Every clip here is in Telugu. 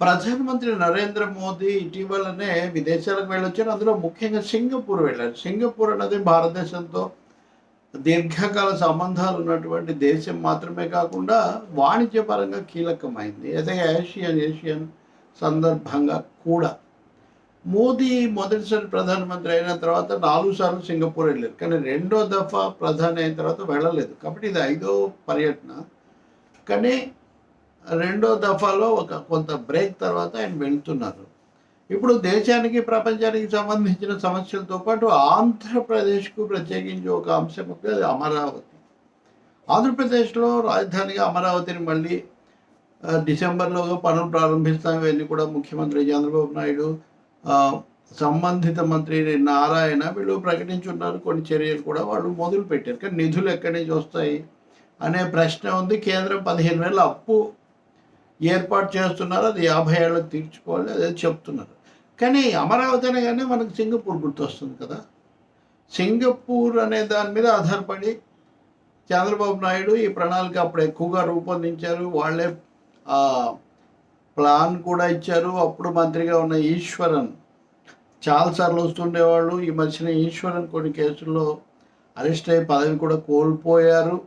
ప్రధానమంత్రి నరేంద్ర మోదీ ఇటీవలనే విదేశాలకు వెళ్ళొచ్చారు. అందులో ముఖ్యంగా సింగపూర్ వెళ్ళారు. సింగపూర్ అనేది భారతదేశంతో దీర్ఘకాల సంబంధాలు ఉన్నటువంటి దేశం మాత్రమే కాకుండా వాణిజ్యపరంగా కీలకమైంది. అదే ఏషియన్ ఏషియన్ సందర్భంగా కూడా. మోదీ మొదటిసారి ప్రధానమంత్రి అయిన తర్వాత నాలుగు సార్లు సింగపూర్ వెళ్ళారు. కానీ రెండో దఫా ప్రధాని అయిన తర్వాత వెళ్ళలేదు. కాబట్టి ఇది ఐదో పర్యటన. కానీ రెండో దఫాలో ఒక కొంత బ్రేక్ తర్వాత ఆయన వెళ్తున్నారు. ఇప్పుడు దేశానికి ప్రపంచానికి సంబంధించిన సమస్యలతో పాటు ఆంధ్రప్రదేశ్కు ప్రత్యేకించి ఒక అంశం అది అమరావతి. ఆంధ్రప్రదేశ్లో రాజధానిగా అమరావతిని మళ్ళీ డిసెంబర్లో పనులు ప్రారంభిస్తాం ఇవన్నీ కూడా ముఖ్యమంత్రి చంద్రబాబు నాయుడు సంబంధిత మంత్రి నారాయణ వీళ్ళు ప్రకటించున్నారు కొన్ని చర్యలు కూడా వాళ్ళు మొదలు పెట్టారు కానీ నిధులు ఎక్కడి నుంచి వస్తాయి అనే ప్రశ్న ఉంది. కేంద్రం పదిహేను వేల అప్పు ఏర్పాటు చేస్తున్నారు అది యాభై ఏళ్ళకి తీర్చుకోవాలి అదే చెప్తున్నారు. కానీ అమరావతి అనగానే మనకు సింగపూర్ గుర్తొస్తుంది కదా. సింగపూర్ అనే దాని మీద ఆధారపడి చంద్రబాబు నాయుడు ఈ ప్రణాళిక అప్పుడు ఎక్కువగా రూపొందించారు. వాళ్ళే ప్లాన్ కూడా ఇచ్చారు. అప్పుడు మంత్రిగా ఉన్న ఈశ్వరన్ చాలాసార్లు వస్తుండేవాళ్ళు. ఈ మధ్యన ఈశ్వరన్ కొన్ని కేసుల్లో అరెస్ట్ అయ్యి పదవి కూడా కోల్పోయారు.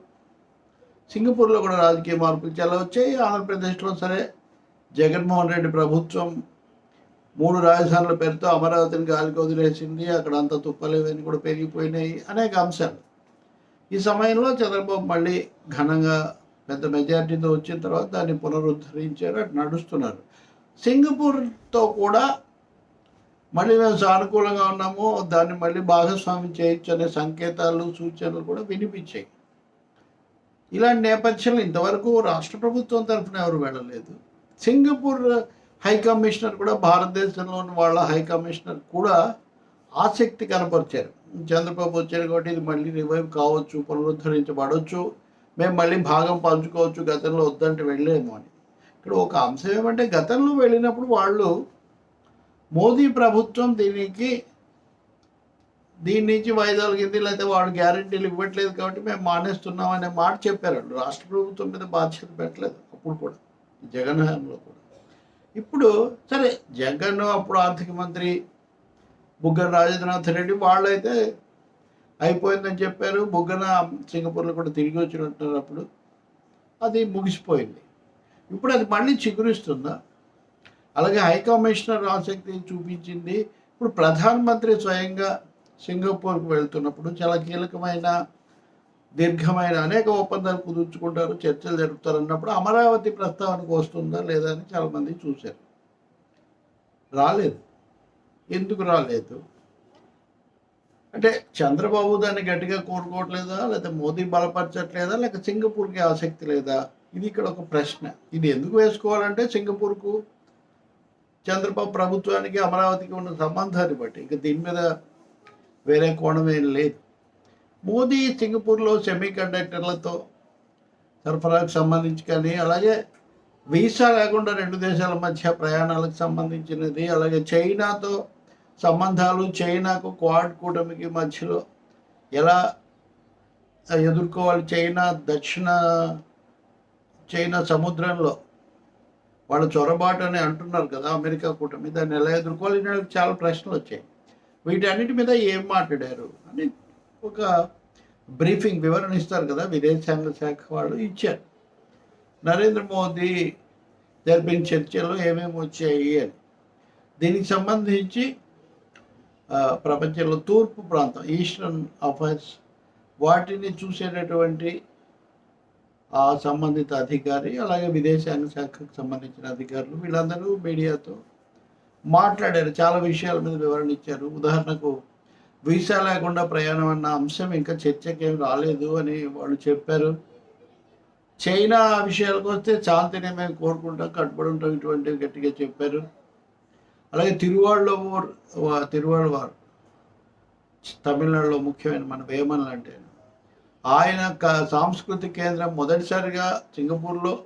సింగపూర్లో కూడా రాజకీయ మార్పులు చాలా వచ్చాయి. ఆంధ్రప్రదేశ్లో సరే జగన్మోహన్ రెడ్డి ప్రభుత్వం మూడు రాజధానుల పేరుతో అమరావతిని గాలికి వదిలేసింది. అక్కడ అంత తుప్పలేవని కూడా పెరిగిపోయినాయి. అనేక అంశాలు. ఈ సమయంలో చంద్రబాబు మళ్ళీ ఘనంగా పెద్ద మెజార్టీతో వచ్చిన తర్వాత దాన్ని పునరుద్ధరించారు. అటు నడుస్తున్నారు. సింగపూర్తో కూడా మళ్ళీ మేము సానుకూలంగా ఉన్నాము. దాన్ని మళ్ళీ భాగస్వామ్యం చేయొచ్చు అనే సంకేతాలు సూచనలు కూడా వినిపించాయి. ఇలాంటి నేపథ్యంలో ఇంతవరకు రాష్ట్ర ప్రభుత్వం తరఫున ఎవరు వెళ్ళలేదు. సింగపూర్ హై కమిషనర్ కూడా భారతదేశంలోని వాళ్ళ హై కమిషనర్ కూడా ఆసక్తి కనపరిచారు. చంద్రబాబు వచ్చారు కాబట్టి ఇది మళ్ళీ రివైవ్ కావచ్చు పునరుద్ధరించబడవచ్చు మేము మళ్ళీ భాగం పంచుకోవచ్చు గతంలో వద్దంటే వెళ్ళేమో అని. ఇక్కడ ఒక అంశం ఏమంటే గతంలో వెళ్ళినప్పుడు వాళ్ళు మోదీ ప్రభుత్వం దీనికి దీని నుంచి వాయిదాలకింది లేకపోతే వాడు గ్యారంటీలు ఇవ్వట్లేదు కాబట్టి మేము మానేస్తున్నాం అనే మాట చెప్పారు రాష్ట్ర ప్రభుత్వం మీద బాధ్యత పెట్టలేదు అప్పుడు కూడా జగన్ హయాంలో కూడా. ఇప్పుడు సరే జగన్ అప్పుడు ఆర్థిక మంత్రి బుగ్గన రాజేంద్రనాథ్ రెడ్డి వాళ్ళైతే అయిపోయిందని చెప్పారు. బుగ్గన సింగపూర్లో కూడా తిరిగి వచ్చినట్టున్నారు అప్పుడు. అది ముగిసిపోయింది. ఇప్పుడు అది మళ్ళీ చిగురిస్తుందా? అలాగే హై కమిషనర్ ఆసక్తి చూపించింది. ఇప్పుడు ప్రధానమంత్రి స్వయంగా సింగపూర్కు వెళ్తున్నప్పుడు చాలా కీలకమైన దీర్ఘమైన అనేక ఒప్పందాలు కుదుర్చుకుంటారు చర్చలు జరుపుతారు అన్నప్పుడు అమరావతి ప్రస్తావనకు వస్తుందా లేదా అని చాలామంది చూశారు. రాలేదు. ఎందుకు రాలేదు? అంటే చంద్రబాబు దాన్ని గట్టిగా కోరుకోవట్లేదా? లేదా మోదీ బలపరచట్లేదా? లేక సింగపూర్కి ఆసక్తి లేదా? ఇది ఇక్కడ ఒక ప్రశ్న. ఇది ఎందుకు వేసుకోవాలంటే సింగపూర్కు చంద్రబాబు ప్రభుత్వానికి అమరావతికి ఉన్న సంబంధాన్ని బట్టి. ఇంకా దీని మీద వేరే కోణం ఏం లేదు. మోదీ సింగపూర్లో సెమీ కండక్టర్లతో సరఫరాకు సంబంధించి కానీ అలాగే వీసా లేకుండా రెండు దేశాల మధ్య ప్రయాణాలకు సంబంధించినది అలాగే చైనాతో సంబంధాలు చైనాకు క్వాడ్ కూటమికి మధ్యలో ఎలా ఎదుర్కోవాలి చైనా దక్షిణ చైనా సముద్రంలో వాళ్ళ చొరబాటు అని అంటున్నారు కదా అమెరికా కూటమి. దాన్ని ఎలా ఎదుర్కోవాలి చాలా ప్రశ్నలు వచ్చాయి. వీటన్నిటి మీద ఏం మాట్లాడారు? అని ఒక బ్రీఫింగ్ వివరణ ఇస్తారు కదా విదేశాంగ శాఖ వాళ్ళు ఇచ్చారు. నరేంద్ర మోదీ జరిపిన చర్చలో ఏమేమి వచ్చాయి అని. దీనికి సంబంధించి ప్రపంచంలో తూర్పు ప్రాంతం ఈస్టర్న్ అఫైర్స్ వాటిని చూసేటటువంటి ఆ సంబంధిత అధికారి అలాగే విదేశాంగ శాఖకు సంబంధించిన అధికారులు వీళ్ళందరూ మీడియాతో మాట్లాడారు చాలా విషయాల మీద వివరణ ఇచ్చారు. ఉదాహరణకు వీసా లేకుండా ప్రయాణం అన్న అంశం ఇంకా చర్చకేం రాలేదు అని వాళ్ళు చెప్పారు. చైనా విషయాలకు వస్తే శాంతిని మేము కోరుకుంటాం కట్టుబడి ఉంటాం ఇటువంటివి గట్టిగా చెప్పారు. అలాగే తిరువాళ్ళ తిరువాళ్ళ వారు తమిళనాడులో ముఖ్యమైన మన వేమన్ అంటే ఆయన క- సాంస్కృతిక కేంద్రం మొదటిసారిగా సింగపూర్లో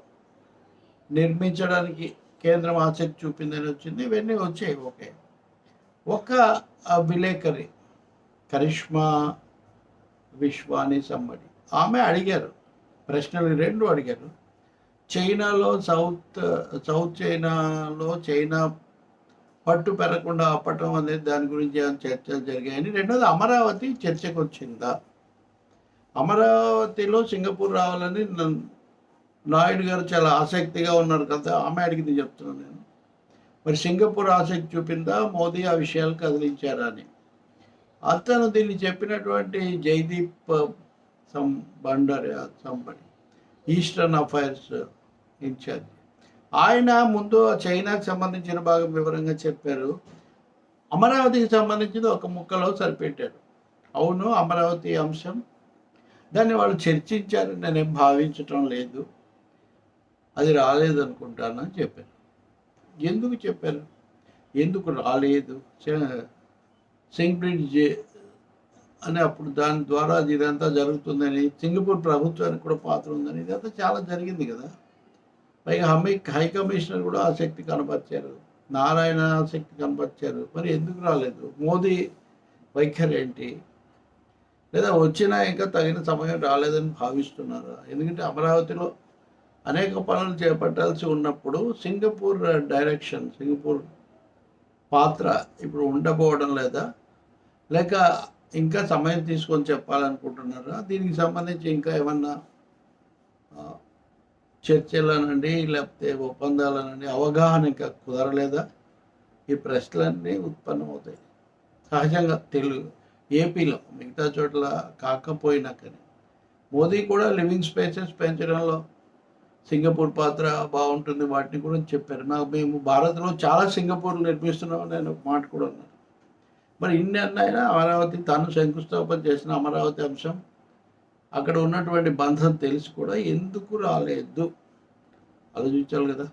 నిర్మించడానికి కేంద్రం ఆసక్తి చూపిందని వచ్చింది ఇవన్నీ వచ్చాయి ఓకే. ఒక విలేకరి కరిష్మా విశ్వాని సమ్మడి ఆమె అడిగారు ప్రశ్నలు రెండు అడిగారు చైనాలో సౌత్ సౌత్ చైనాలో చైనా పట్టు పెరగకుండా ఆపటం అనేది దాని గురించి చర్చలు జరిగాయని రెండోది అమరావతి చర్చకు వచ్చిందా అమరావతిలో సింగపూర్ రావాలని నన్ను నాయుడు గారు చాలా ఆసక్తిగా ఉన్నారు కదా ఆమె అడిగింది చెప్తున్నాను నేను. మరి సింగపూర్ ఆసక్తి చూపిందా? మోదీ ఆ విషయాలు కదిలించారా అని. అతను దీన్ని చెప్పినటువంటి జైదీప్ సం బండర్ సంబడి ఈస్టర్న్ అఫైర్స్ ఇన్ఛార్జ్. ఆయన ముందు చైనాకు సంబంధించిన భాగం వివరంగా చెప్పారు. అమరావతికి సంబంధించింది ఒక ముక్కలో సరిపెట్టాడు అవును అమరావతి అంశం. దాన్ని వాళ్ళు చర్చించారని నేనేం భావించటం లేదు. అది రాలేదనుకుంటానని చెప్పారు ఎందుకు చెప్పారు ఎందుకు రాలేదు? సింగ్బ్రిడ్జ్ అని అప్పుడు దాని ద్వారా ఇదంతా జరుగుతుందని సింగపూర్ ప్రభుత్వానికి కూడా పాత్ర ఉందని ఇదంతా చాలా జరిగింది కదా. పైగా హై హై కమిషనర్ కూడా ఆసక్తి కనపరిచారు. నారాయణ ఆసక్తి కనపరిచారు. మరి ఎందుకు రాలేదు? మోదీ వైఖరి ఏంటి? లేదా వచ్చినా ఇంకా తగిన సమయం రాలేదని భావిస్తున్నారా? ఎందుకంటే అమరావతిలో అనేక పనులు చేపట్టాల్సి ఉన్నప్పుడు సింగపూర్ డైరెక్షన్ సింగపూర్ పాత్ర ఇప్పుడు ఉండబోవడం లేదా? లేక ఇంకా సమయం తీసుకొని చెప్పాలనుకుంటున్నారా? దీనికి సంబంధించి ఇంకా ఏమన్నా చర్చలనండి లేకపోతే ఒప్పందాలనండి అవగాహన ఇంకా కుదరలేదా? ఈ ప్రశ్నలన్నీ ఉత్పన్నమవుతాయి. సహజంగా తెలుగు ఏపీలో మిగతా చోట్ల కాకపోయినా కానీ మోదీ కూడా లివింగ్ స్పేసెస్ పెంచడంలో సింగపూర్ పాత్ర బాగుంటుంది వాటిని కూడా చెప్పారు. నాకు మేము భారత్లో చాలా సింగపూర్లు నిర్మిస్తున్నామని నేను ఒక మాట కూడా అన్నాను. మరి ఇన్ని అన్నైనా అమరావతి తాను శంకుస్థాపన చేసిన అమరావతి అంశం అక్కడ ఉన్నటువంటి బంధం తెలిసి కూడా ఎందుకు రాలేదు? ఆలోచించాలి కదా.